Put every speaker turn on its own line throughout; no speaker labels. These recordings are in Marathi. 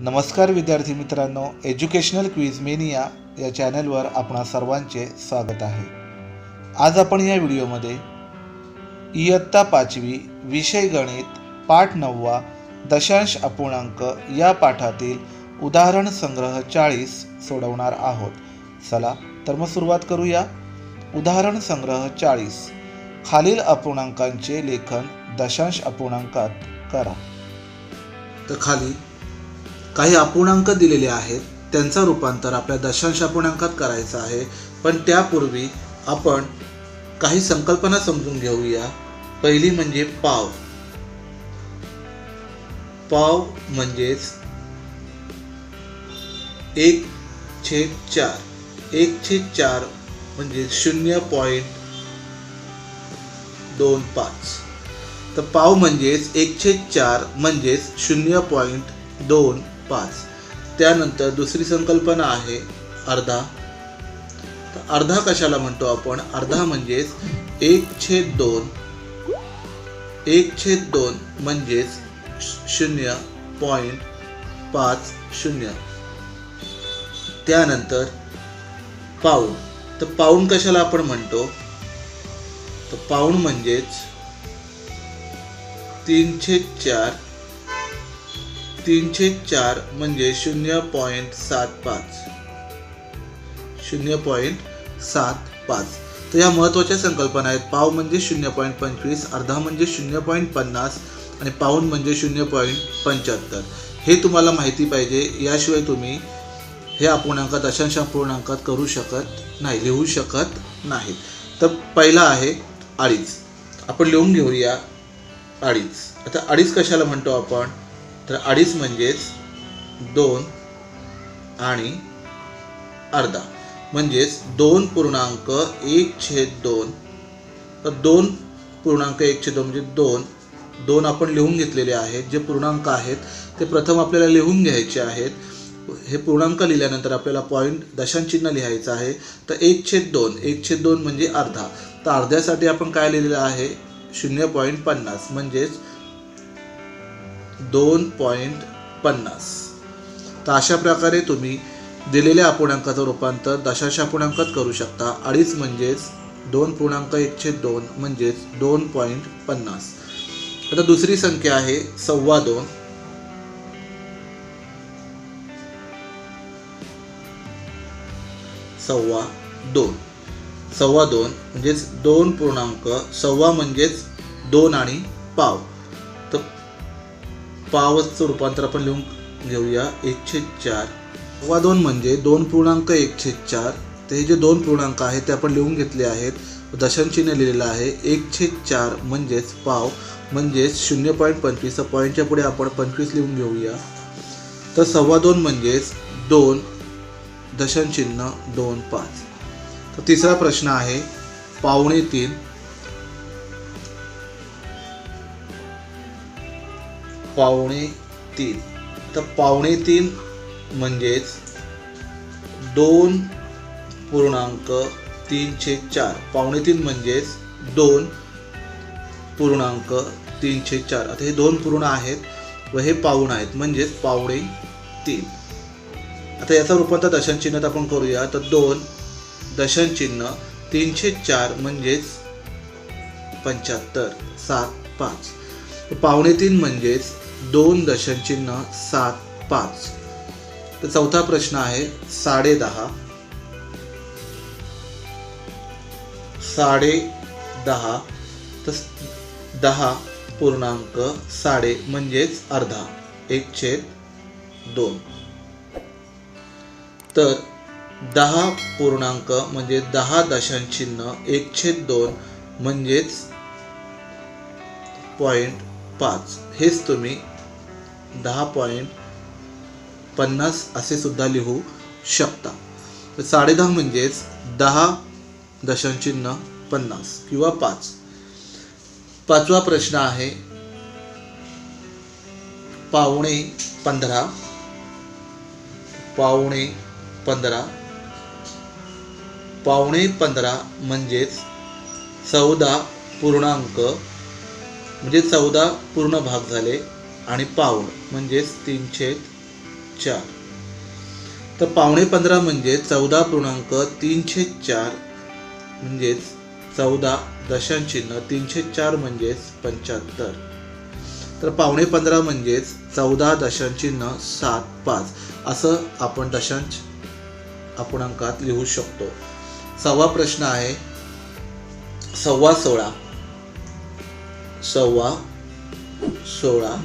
नमस्कार विद्यार्थी मित्रांनो एज्युकेशनल क्विज मेनिया या चॅनलवर आपणा सर्वांचे स्वागत आहे. आज आपण या व्हिडिओमध्ये इयत्ता पाचवी विषय गणित पाठ नववा दशांश अपूर्णांक या पाठातील उदाहरण संग्रह चाळीस सोडवणार आहोत. चला तर मग सुरुवात करूया. उदाहरण संग्रह चाळीस. खालील अपूर्णांकांचे लेखन दशांश अपूर्णांकात करा. तर खाली काही अपूर्णांक दिलेले आहेत त्यांचा रूपांतर आपल्या दशांश अपूर्णांकात करायचं आहे. पण त्यापूर्वी आपण काही संकल्पना समजून घेऊया. पहिली म्हणजे पाव. पाव म्हणजेच एक छेद चार. एक छेद चार म्हणजे शून्य पॉईंट दोन पाच. तर पाव म्हणजेच एक छेद चार म्हणजेच शून्य पॉईंट दोन पाच. त्यानंतर दुसरी संकल्पना आहे अर्धा. तर अर्धा कशाला म्हणतो आपण? अर्धा म्हणजेच एक छेद दोन. एक छेद दोन म्हणजेच शून्य पॉईंट पाच शून्य. त्यानंतर पाऊण. तर पाऊण कशाला आपण म्हणतो? तर पाऊण म्हणजेच तीनशे चार तीनशे चार म्हणजे शून्य पॉईंट सात पाच. शून्य पॉईंट सात पाच. तर या महत्त्वाच्या संकल्पना आहेत. पाव म्हणजे शून्य पॉईंट पंचवीस अर्धा म्हणजे शून्य पॉईंट पन्नास आणि पाऊण म्हणजे शून्य पॉईंट पंच्याहत्तर. हे तुम्हाला माहिती पाहिजे. याशिवाय तुम्ही हे अपूर्णांक दशांश अपूर्णांकात करू शकत नाही लिहू शकत नाही. तर पहिला आहे अडीच. आपण लिहून घेऊया अडीच. आता अडीच कशाला म्हणतो आपण? तर अडीच म्हणजेच दोन आणि अर्धा. म्हणजेच दोन पूर्णांक एक छेद दोन. तर दोन पूर्णांक एक छेद दोन म्हणजे दोन. दोन आपण लिहून घेतलेले आहेत. जे पूर्णांक आहेत ते प्रथम आपल्याला लिहून घ्यायचे आहेत. हे पूर्णांक लिहिल्यानंतर आपल्याला पॉईंट दशांचिन्ह लिहायचं आहे. तर एक छेद दोन. एक छेद दोन म्हणजे अर्धा. तर अर्ध्यासाठी आपण काय लिहिलेलं आहे? शून्य पॉईंट पन्नास. म्हणजेच दोन पॉईंट पन्नास. तर अशा प्रकारे तुम्ही दिलेल्या अपूर्णांकाचं रूपांतर दशांश अपूर्णांकात करू शकता. अडीच म्हणजेच दोन पूर्णांक एकशे दोन म्हणजेच दोन पॉईंट पन्नास. आता दुसरी संख्या आहे सव्वा दोन. सव्वा दोन. सव्वा दोन म्हणजेच दोन पूर्णांक सव्वा म्हणजेच दोन आणि पाव. पावचं रूपांतर आपण लिहून घेऊया. एकशे चार. सव्वा दोन म्हणजे दोन पूर्णांक एकशे चार. ते हे जे दोन पूर्णांक आहेत ते आपण लिहून घेतले आहेत. दशांशीने लिहिलेलं आहे. एकशे चार म्हणजेच पाव म्हणजेच शून्य पॉईंट पंचवीस. तर पॉईंटच्या पुढे आपण पंचवीस लिहून घेऊया. तर सव्वा दोन म्हणजेच दोन दशांचिन्ह दोन पाच. तर तिसरा प्रश्न आहे पावणे तीन पावणे तीन. तर पावणे तीन म्हणजेच दोन पूर्णांक तीनशे चार. पावणे तीन म्हणजेच दोन पूर्णांक तीनशे चार. आता हे दोन पूर्ण आहेत व हे पाऊण आहेत. म्हणजेच पावणे तीन. आता याचा रूपांतर दशनचिन्हात आपण करूया. तर दोन दशनचिन्ह तीनशे चार म्हणजेच पंच्याहत्तर. सात पाच. पावणे तीन म्हणजेच दोन दशांचिन्ह सात पाच. तर चौथा प्रश्न आहे साडे दहा. साडे दहा. तर दहा पूर्णांक साडे म्हणजेच अर्धा. एक छेद दोन. तर दहा पूर्णांक म्हणजे दहा दशांचिन्ह एक छेद दोन म्हणजेच पॉईंट पाच. हेच तुम्ही दहा पॉईंट पन्नास असे सुद्धा लिहू शकता. तर साडेदहा म्हणजेच दहा दशांचिन्ह पन्नास किंवा पाच. पाचवा प्रश्न आहे पावणे पंधरा. पावणे पंधरा. पावणे पंधरा म्हणजेच चौदा पूर्णांक म्हणजे चौदा पूर्ण भाग झाले आणि पाऊण म्हणजेच तीनशे चार. तर पावणे पंधरा म्हणजे चौदा पूर्णांक तीनशे चार म्हणजेच चौदा दशांचिन्ह तीनशे चार म्हणजेच पंच्याहत्तर. तर पावणे पंधरा म्हणजेच चौदा दशांचिन्ह सात पाच असं आपण दशांश अपूर्णांकात लिहू शकतो. सव्वा प्रश्न आहे सव्वा सोळा. सव्वा सोळा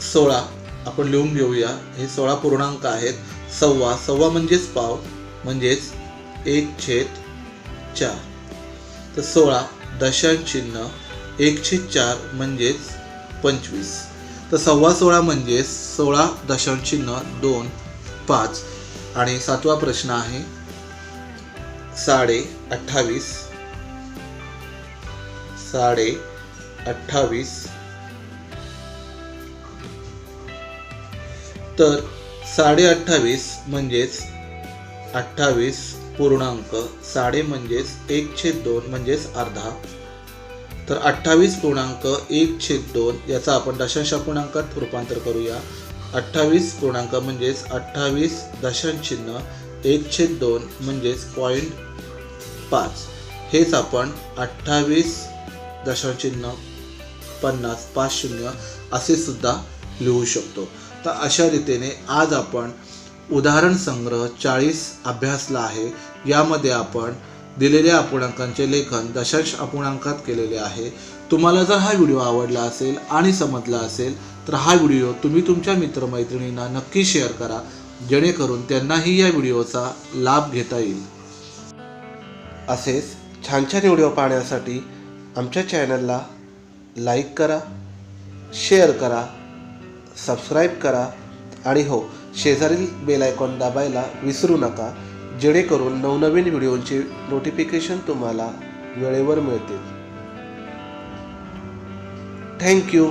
सोळा. आपण लिहून घेऊया. हे सोळा पूर्णांक आहेत. सव्वा. सव्वा म्हणजेच पाव म्हणजेच एक छेद चार. तर सोळा दशांश चिन्ह छेद चार म्हणजेच पंचवीस. तर सव्वा सोळा म्हणजेच सोळा दशांश चिन्ह दोन पाच. आणि सातवा प्रश्न आहे साडे अठ्ठावीस. साडे अठ्ठावीस. तर साडे अठ्ठावीस म्हणजेच अठ्ठावीस पूर्णांक साडे म्हणजेच एक छेद दोन म्हणजेच अर्धा. तर अठ्ठावीस पूर्णांक एक छेद दोन याचा आपण दशांश पूर्णांकात रूपांतर करूया. अठ्ठावीस पूर्णांक म्हणजेच अठ्ठावीस दशांश चिन्ह एक छेद दोन म्हणजेच पॉईंट पाच. हेच आपण अठ्ठावीस दशांश पन्नास पाच शून्य असे सुद्धा लिहू शकतो. तर अशा रीतीने आज आपण उदाहरण संग्रह चाळीस अभ्यासला आहे. यामध्ये आपण दिलेल्या अपूर्णांकांचे लेखन दशांश अपूर्णांकात केलेले आहे. तुम्हाला जर हा व्हिडिओ आवडला असेल आणि समजला असेल तर हा व्हिडिओ तुम्ही तुमच्या मित्रमैत्रिणींना नक्की शेअर करा. जेणेकरून त्यांनाही या व्हिडिओचा लाभ घेता येईल. असेच छान छान व्हिडिओ पाहण्यासाठी आमच्या चॅनलला लाईक करा शेअर करा सबस्क्राईब करा आणि हो शेजारील बेल आयकॉन दाबायला विसरू नका जेणेकरून नवनवीन व्हिडिओंचे नोटिफिकेशन तुम्हाला वेळेवर मिळतील. थँक्यू